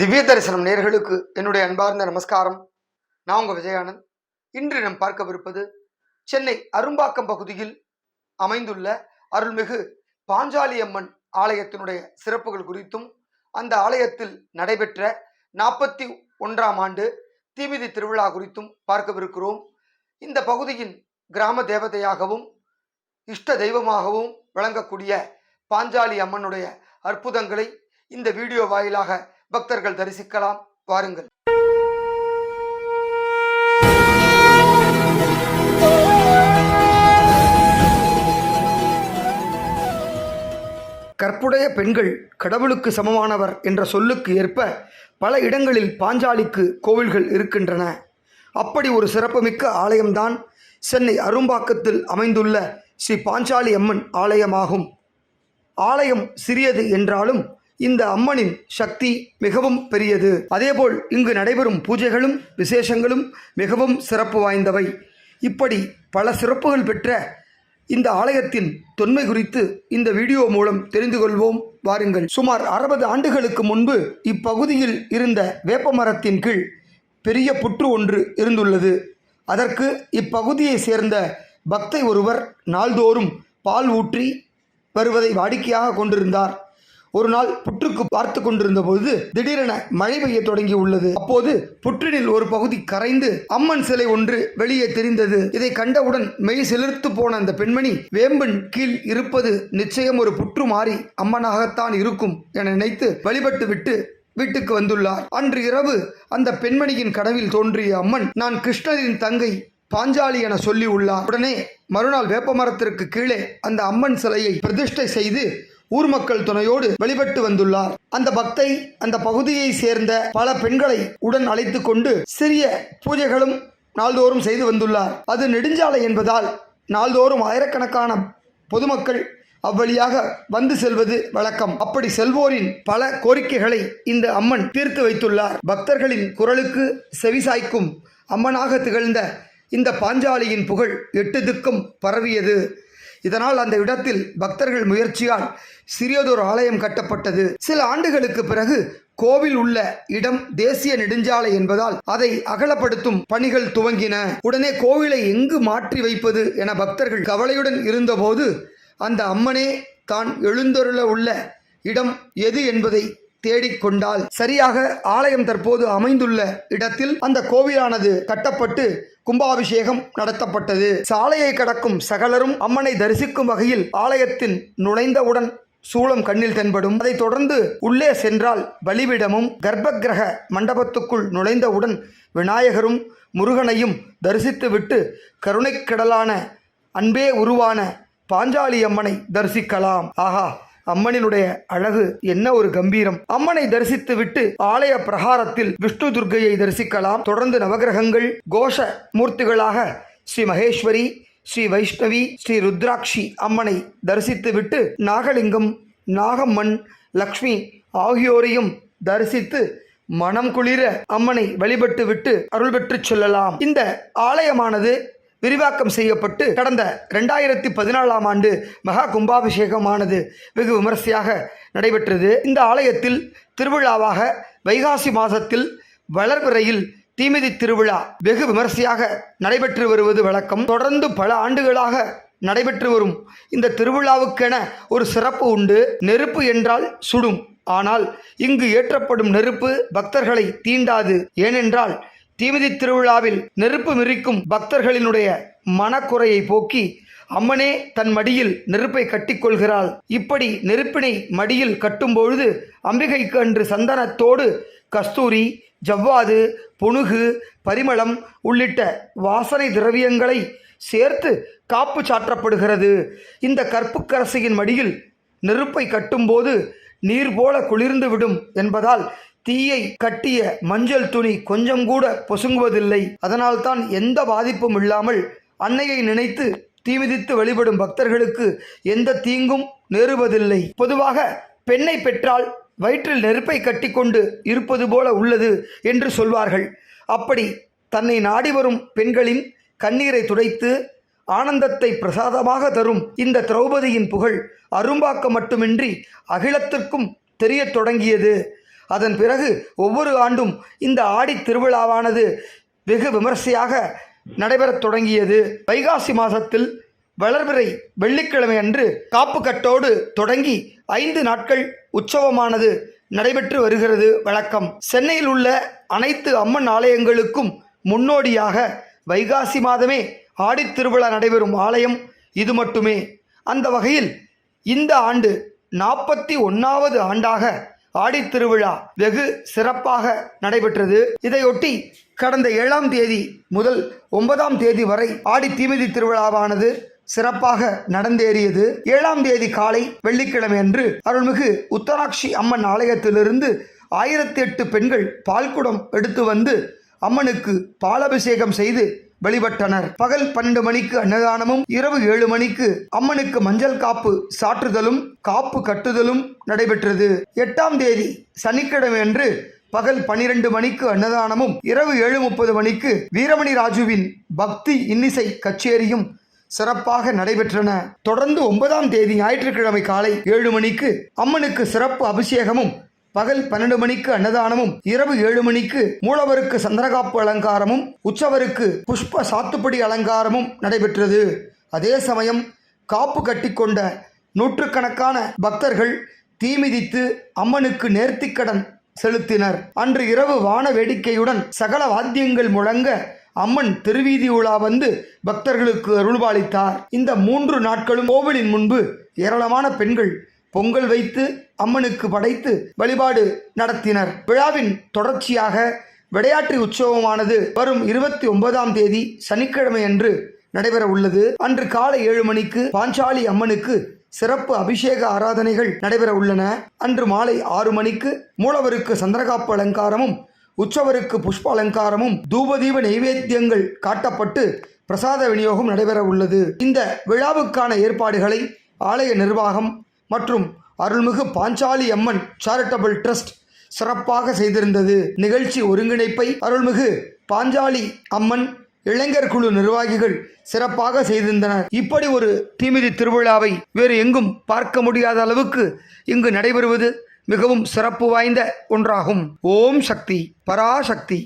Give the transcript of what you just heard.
திவ்ய தரிசனம் நேர்களுக்கு என்னுடைய அன்பார்ந்த நமஸ்காரம். நான் உங்கள் விஜயானந்த். இன்று நாம் பார்க்கவிருப்பது சென்னை அரும்பாக்கம் பகுதியில் அமைந்துள்ள அருள்மிகு பாஞ்சாலி அம்மன் ஆலயத்தினுடைய சிறப்புகள் குறித்தும் அந்த ஆலயத்தில் நடைபெற்ற நாற்பத்தி ஒன்றாம் ஆண்டு தீமிதி திருவிழா குறித்தும் பார்க்கவிருக்கிறோம். இந்த பகுதியின் கிராம தேவதையாகவும் இஷ்ட தெய்வமாகவும் விளங்கக்கூடிய பாஞ்சாலி அம்மனுடைய அற்புதங்களை இந்த வீடியோ வாயிலாக பக்தர்கள் தரிசிக்கலாம். வாருங்கள். கற்புடைய பெண்கள் கடவுளுக்கு சமமானவர் என்ற சொல்லுக்கு ஏற்ப பல இடங்களில் பாஞ்சாலிக்கு கோவில்கள் இருக்கின்றன. அப்படி ஒரு சிறப்புமிக்க ஆலயம்தான் சென்னை அரும்பாக்கத்தில் அமைந்துள்ள ஸ்ரீ பாஞ்சாலி அம்மன் ஆலயமாகும். ஆலயம் சிறியது என்றாலும் இந்த அம்மனின் சக்தி மிகவும் பெரியது. அதேபோல் இங்கு நடைபெறும் பூஜைகளும் விசேஷங்களும் மிகவும் சிறப்பு வாய்ந்தவை. இப்படி பல சிறப்புகள் பெற்ற இந்த ஆலயத்தின் தொன்மை குறித்து இந்த வீடியோ மூலம் தெரிந்து கொள்வோம். வாருங்கள். சுமார் அறுபது ஆண்டுகளுக்கு முன்பு இப்பகுதியில் இருந்த வேப்பமரத்தின் கீழ் பெரிய புற்று ஒன்று இருந்துள்ளது. அதற்கு இப்பகுதியை சேர்ந்த பக்தை ஒருவர் நாள்தோறும் பால் ஊற்றி வருவதை வாடிக்கையாக கொண்டிருந்தார். ஒரு நாள் புற்றுக்கு பார்த்து கொண்டிருந்த போது திடீரென மழை பெய்ய தொடங்கி உள்ளது. அப்போது புற்றினில் ஒரு பகுதி கரைந்து அம்மன் சிலை ஒன்று வெளியே தெரிந்தது. இதை கண்டவுடன் மெய் சிலிர்த்து போன அந்த பெண்மணி வேம்பின் கீழ் இருப்பது நிச்சயம் ஒரு புற்று மாறி அம்மனாகத்தான் இருக்கும் என நினைத்து வழிபட்டு விட்டு வீட்டுக்கு வந்துள்ளார். அன்று இரவு அந்த பெண்மணியின் கனவில் தோன்றிய அம்மன் நான் கிருஷ்ணரின் தங்கை பாஞ்சாலி என சொல்லி உள்ளார். உடனே மறுநாள் வேப்பமரத்திற்கு கீழே அந்த அம்மன் சிலையை பிரதிஷ்டை செய்து ஊர் மக்கள் துணையோடு வெளிப்பட்டு வந்துள்ளார். அந்த பக்தை அந்த பகுதியை சேர்ந்த பல பெண்களை உடன் அழைத்து கொண்டு சிறிய பூஜைகளும் நாள்தோறும் செய்து வந்துள்ளார். அது நெடுஞ்சாலை என்பதால் நாள்தோறும் ஆயிரக்கணக்கான பொதுமக்கள் அவ்வழியாக வந்து செல்வது வழக்கம். அப்படி செல்வோரின் பல கோரிக்கைகளை இந்த அம்மன் தீர்த்து வைத்துள்ளார். பக்தர்களின் குரலுக்கு செவிசாய்க்கும் அம்மனாக திகழ்ந்த இந்த பாஞ்சாலியின் புகழ் எட்டு திக்கும் பரவியது. இதனால் அந்த இடத்தில் பக்தர்கள் முயற்சியால் சிறியதொரு ஆலயம் கட்டப்பட்டது. சில ஆண்டுகளுக்கு பிறகு கோவில் உள்ள இடம் தேசிய நெடுஞ்சாலை என்பதால் அதை அகலப்படுத்தும் பணிகள் துவங்கின. உடனே கோவிலை எங்கு மாற்றி வைப்பது என பக்தர்கள் கவலையுடன் இருந்தபோது அந்த அம்மனே தான் எழுந்தருள உள்ள இடம் எது என்பதை தேடிக்கொண்டால் சரியாக ஆலயம் தற்போது அமைந்துள்ள இடத்தில் அந்த கோவிலானது கட்டப்பட்டு கும்பாபிஷேகம் நடத்தப்பட்டது. சாலையை கடக்கும் சகலரும் அம்மனை தரிசிக்கும் வகையில் ஆலயத்தின் நுழைந்தவுடன் சூளம் கண்ணில் தென்படும். அதைத் தொடர்ந்து உள்ளே சென்றால் பலிபிடமும் கர்ப்பகிரக மண்டபத்துக்குள் நுழைந்தவுடன் விநாயகரும் முருகனையும் தரிசித்துவிட்டு கருணைக்கடலான அன்பே உருவான பாஞ்சாலி அம்மனை தரிசிக்கலாம். ஆஹா! அம்மனினுடைய அழகு என்ன ஒரு கம்பீரம். அம்மனை தரிசித்து விட்டு ஆலய பிரகாரத்தில் விஷ்ணு துர்க்கையை தரிசிக்கலாம். தொடர்ந்து நவகிரகங்கள் கோஷ மூர்த்திகளாக ஸ்ரீ மகேஸ்வரி ஸ்ரீ வைஷ்ணவி ஸ்ரீ ருத்ராட்சி அம்மனை தரிசித்து விட்டு நாகலிங்கம் நாகம்மன் லக்ஷ்மி ஆகியோரையும் தரிசித்து மனம் குளிர அம்மனை வழிபட்டு விட்டு அருள் பெற்றுச் செல்லலாம். இந்த ஆலயமானது விரிவாக்கம் செய்யப்பட்டு கடந்த ரெண்டாயிரத்தி பதினாலாம் ஆண்டு மகா கும்பாபிஷேகமானது வெகு விமரிசையாக நடைபெற்றது. இந்த ஆலயத்தில் திருவிழாவாக வைகாசி மாதத்தில் வளர்விரையில் தீமிதி திருவிழா வெகு விமரிசையாக நடைபெற்று வருவது வழக்கம். தொடர்ந்து பல ஆண்டுகளாக நடைபெற்று வரும் இந்த திருவிழாவுக்கென ஒரு சிறப்பு உண்டு. நெருப்பு என்றால் சுடும். ஆனால் இங்கு ஏற்றப்படும் நெருப்பு பக்தர்களை தீண்டாது. ஏனென்றால் தீமிதி திருவிழாவில் நெருப்பு மிரிக்கும் பக்தர்களினுடைய மனக்குறையை போக்கி அம்மனே தன் மடியில் நெருப்பை கட்டிக்கொள்கிறாள். இப்படி நெருப்பினை மடியில் கட்டும்பொழுது அம்பிகைக்கு அன்று சந்தனத்தோடு கஸ்தூரி ஜவ்வாது புணுகு பரிமளம் உள்ளிட்ட வாசனை திரவியங்களை சேர்த்து காப்பு சாற்றப்படுகிறது. இந்த கற்புக்கரசியின் மடியில் நெருப்பை கட்டும்போது நீர் போல குளிர்ந்து விடும் என்பதால் தீயை கட்டிய மஞ்சள் துணி கொஞ்சம் கூட பொசுங்குவதில்லை. அதனால்தான் எந்த பாதிப்பும் இல்லாமல் அன்னையை நினைத்து தீமிதித்து வழிபடும் பக்தர்களுக்கு எந்த தீங்கும் நேருவதில்லை. பொதுவாக பெண்ணை பெற்றால் வயிற்றில் நெருப்பை கட்டிக்கொண்டு இருப்பது போல உள்ளது என்று சொல்வார்கள். அப்படி தன்னை நாடி வரும் பெண்களின் கண்ணீரை துடைத்து ஆனந்தத்தை பிரசாதமாக தரும் இந்த திரௌபதியின் புகழ் அரும்பாக்கம் மட்டுமின்றி அகிலத்திற்கும் தெரியத் தொடங்கியது. அதன் பிறகு ஒவ்வொரு ஆண்டும் இந்த ஆடி திருவிழாவானது வெகு விமர்சையாக நடைபெறத் தொடங்கியது. வைகாசி மாதத்தில் வளர்பிறை வெள்ளிக்கிழமை அன்று காப்பு கட்டோடு தொடங்கி ஐந்து நாட்கள் உற்சவமானது நடைபெற்று வருகிறது. வழக்கம் சென்னையில் உள்ள அனைத்து அம்மன் ஆலயங்களுக்கும் முன்னோடியாக வைகாசி மாதமே ஆடித்திருவிழா நடைபெறும் ஆலயம் இது மட்டுமே. அந்த வகையில் இந்த ஆண்டு நாற்பத்தி ஒன்றாவது ஆண்டாக ஆடித்திருவிழா வெகு சிறப்பாக நடைபெற்றது. இதையொட்டி கடந்த ஏழாம் தேதி முதல் ஒன்பதாம் தேதி வரை ஆடி தீமிதி திருவிழாவானது சிறப்பாக நடந்தேறியது. ஏழாம் தேதி காலை வெள்ளிக்கிழமை அன்று அருள்மிகு உத்தராட்சி அம்மன் ஆலயத்திலிருந்து ஆயிரத்தி எட்டு பெண்கள் பால்குடம் எடுத்து வந்து அம்மனுக்கு பாலபிஷேகம் செய்து வழிபட்டனர் பகல் பன்னெண்டு மணிக்கு அன்னதானமும் இரவு ஏழு மணிக்கு அம்மனுக்கு மஞ்சள் காப்பு சாற்றுதலும் காப்பு கட்டுதலும் நடைபெற்றது. எட்டாம் தேதி சனிக்கிழமை அன்று பகல் பனிரெண்டு மணிக்கு அன்னதானமும் இரவு ஏழு முப்பது மணிக்கு வீரமணி ராஜுவின் பக்தி இன்னிசை கச்சேரியும் சிறப்பாக நடைபெற்றன. தொடர்ந்து ஒன்பதாம் தேதி ஞாயிற்றுக்கிழமை காலை ஏழு மணிக்கு அம்மனுக்கு சிறப்பு அபிஷேகமும் பகல் பன்னெண்டு மணிக்கு அன்னதானமும் இரவு ஏழு மணிக்கு மூலவருக்கு சந்திரகாப்பு அலங்காரமும் உற்சவருக்கு புஷ்ப சாத்துப்படி அலங்காரமும் நடைபெற்றது. அதே சமயம் காப்பு கட்டிக்கொண்ட நூற்றுக்கணக்கான பக்தர்கள் தீமிதித்து அம்மனுக்கு நேர்த்திக்கடன் செலுத்தினர். அன்று இரவு வான வேடிக்கையுடன் சகல வாத்தியங்கள் முழங்க அம்மன் திருவீதி உலா வந்து பக்தர்களுக்கு அருள்பாலித்தார். இந்த மூன்று நாட்களும் கோவிலின் முன்பு ஏராளமான பெண்கள் பொங்கல் வைத்து அம்மனுக்கு படைத்து வழிபாடு நடத்தினர். விழாவின் தொடர்ச்சியாக விளையாட்டு உற்சவமானது வரும் இருபத்தி ஒன்பதாம் தேதி சனிக்கிழமை அன்று நடைபெற உள்ளது. அன்று காலை ஏழு மணிக்கு பாஞ்சாலி அம்மனுக்கு சிறப்பு அபிஷேக ஆராதனைகள் நடைபெற உள்ளன. அன்று மாலை ஆறு மணிக்கு மூலவருக்கு சந்திரகாப்பு அலங்காரமும் உற்சவருக்கு புஷ்ப அலங்காரமும் தூபதீப நைவேத்தியங்கள் காட்டப்பட்டு பிரசாத விநியோகம் நடைபெற உள்ளது. இந்த விழாவுக்கான ஏற்பாடுகளை ஆலய நிர்வாகம் மற்றும் அருள்மிகு பாஞ்சாலி அம்மன் சேரிட்டபிள் ட்ரஸ்ட் சிறப்பாக செய்திருந்தது. நிகழ்ச்சி ஒருங்கிணைப்பை அருள்மிகு பாஞ்சாலி அம்மன் இளைஞர் குழு நிர்வாகிகள் சிறப்பாக செய்திருந்தனர். இப்படி ஒரு தீமிதி திருவிழாவை வேறு எங்கும் பார்க்க முடியாத அளவுக்கு இங்கு நடைபெறுவது மிகவும் சிறப்பு வாய்ந்த ஒன்றாகும். ஓம் சக்தி பராசக்தி.